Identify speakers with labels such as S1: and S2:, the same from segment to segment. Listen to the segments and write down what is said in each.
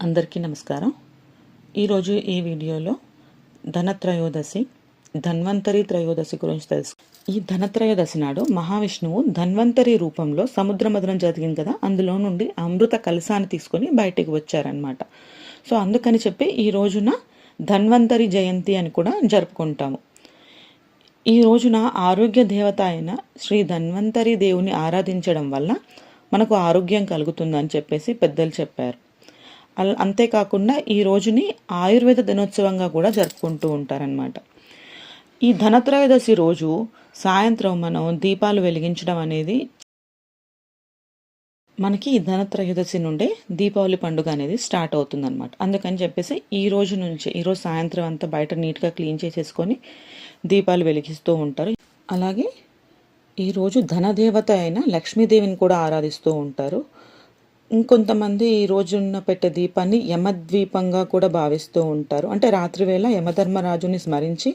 S1: అందరికీ నమస్కారం. ఈరోజు ఈ వీడియోలో ధనత్రయోదశి ధన్వంతరి త్రయోదశి గురించి తెలుసు. ఈ ధనత్రయోదశి నాడు మహావిష్ణువు ధన్వంతరి రూపంలో సముద్ర మధురం జరిగింది కదా అందులో నుండి అమృత కలశాన్ని తీసుకొని బయటికి వచ్చారనమాట సో అందుకని చెప్పి ఈ రోజున ధన్వంతరి జయంతి అని కూడా జరుపుకుంటాము. ఈ రోజున ఆరోగ్య దేవత అయిన శ్రీ ధన్వంతరి దేవుని ఆరాధించడం వల్ల మనకు ఆరోగ్యం కలుగుతుందని చెప్పేసి పెద్దలు చెప్పారు. అంతేకాకుండా ఈ రోజుని ఆయుర్వేద దినోత్సవంగా కూడా జరుపుకుంటూ ఉంటారనమాట ఈ ధనత్రయోదశి రోజు సాయంత్రం మనం దీపాలు వెలిగించడం అనేది మనకి ఈ ధనత్రయోదశి నుండే దీపావళి పండుగ అనేది స్టార్ట్ అవుతుందన్నమాట. అందుకని చెప్పేసి ఈ రోజు నుంచి ఈరోజు సాయంత్రం అంతా బయట నీట్గా క్లీన్ చేసేసుకొని దీపాలు వెలిగిస్తూ ఉంటారు. అలాగే ఈరోజు ధనదేవత అయిన లక్ష్మీదేవిని కూడా ఆరాధిస్తూ ఉంటారు. ఇంకొంతమంది ఈ రోజున్న పెట్టే దీపాన్ని యమద్వీపంగా కూడా భావిస్తూ ఉంటారు. అంటే రాత్రివేళ యమధర్మరాజుని స్మరించి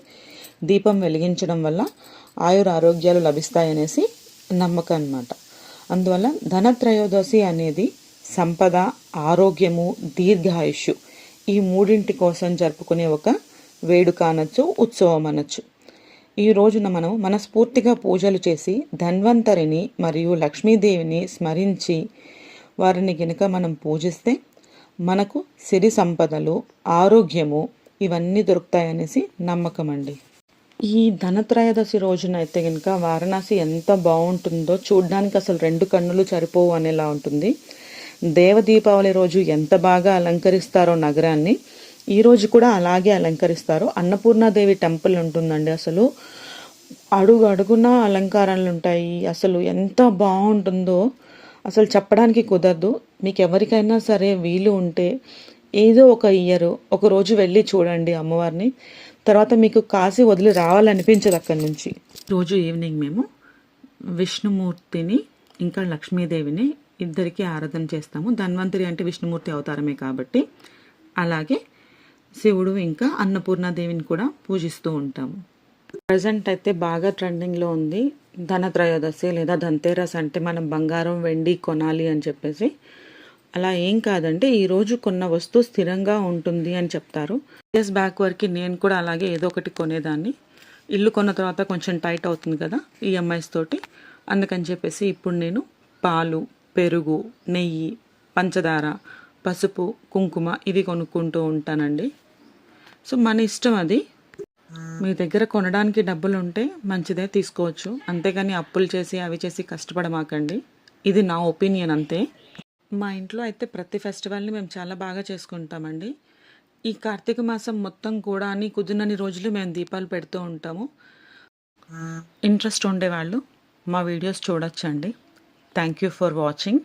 S1: దీపం వెలిగించడం వల్ల ఆయుర ఆరోగ్యాలు లభిస్తాయనేసి నమ్మకం అన్నమాట అందువల్ల ధనత్రయోదశి అనేది సంపద ఆరోగ్యము దీర్ఘాయుష్యు ఈ మూడింటి కోసం జరుపుకునే ఒక వేడుక అనొచ్చు ఉత్సవం అనొచ్చు. ఈ రోజున మనం మనస్ఫూర్తిగా పూజలు చేసి ధన్వంతరిని మరియు లక్ష్మీదేవిని స్మరించి వారిని గనుక మనం పూజిస్తే మనకు సిరి సంపదలు ఆరోగ్యము ఇవన్నీ దొరుకుతాయనేసి నమ్మకం అండి ఈ ధనత్రయోదశి రోజున అయితే కనుక వారణాసి ఎంత బాగుంటుందో చూడ్డానికి అసలు రెండు కన్నులు సరిపోవు అనేలా ఉంటుంది. దేవ దీపావళి రోజు ఎంత బాగా అలంకరిస్తారో నగరాన్ని ఈరోజు కూడా అలాగే అలంకరిస్తారు. అన్నపూర్ణాదేవి టెంపుల్ ఉంటుందండి అసలు. అడుగు అడుగున అలంకారాలు ఉంటాయి. అసలు ఎంత బాగుంటుందో అసలు చెప్పడానికి కుదరదు. మీకు ఎవరికైనా సరే వీలు ఉంటే ఏదో ఒక ఇయర్ ఒక రోజు వెళ్ళి చూడండి అమ్మవారిని. తర్వాత మీకు కాశీ వదిలి రావాలనిపించదు అక్కడి నుంచి. రోజు ఈవినింగ్ మేము విష్ణుమూర్తిని ఇంకా లక్ష్మీదేవిని ఇద్దరికి ఆరాధన చేస్తాము. ధన్వంతరి అంటే విష్ణుమూర్తి అవతారమే కాబట్టి. అలాగే శివుడు ఇంకా అన్నపూర్ణాదేవిని కూడా పూజిస్తూ ఉంటాము. ప్రజెంట్ అయితే బాగా ట్రెండింగ్లో ఉంది. ధనత్రయోదశి లేదా ధన్తేరస్ అంటే మనం బంగారం వెండి కొనాలి అని చెప్పేసి. అలా ఏం కాదంటే ఈరోజు కొన్న వస్తువు స్థిరంగా ఉంటుంది అని చెప్తారు. ఇయర్స్ బ్యాక్ వరకు నేను కూడా అలాగే ఏదో ఒకటి కొనేదాన్ని. ఇల్లు కొన్న తర్వాత కొంచెం టైట్ అవుతుంది కదా ఈఎంఐస్ తోటి. అందుకని చెప్పేసి ఇప్పుడు నేను పాలు పెరుగు నెయ్యి పంచదార పసుపు కుంకుమ ఇవి కొనుక్కుంటూ ఉంటానండి. సో మన ఇష్టం అది. మీ దగ్గర కొనడానికి డబ్బులు ఉంటే మంచిదే తీసుకోవచ్చు. అంతేగాని అప్పులు చేసి అవి చేసి కష్టపడమాకండి. ఇది నా ఒపీనియన్ అంతే. మా ఇంట్లో అయితే ప్రతి ఫెస్టివల్ని మేము చాలా బాగా చేసుకుంటామండి. ఈ కార్తీక మాసం మొత్తం కూడా అని కుదిరినన్ని రోజులు మేము దీపాలు పెడుతూ ఉంటాము. ఇంట్రెస్ట్ ఉండేవాళ్ళు మా వీడియోస్ చూడొచ్చండి. Thank you for watching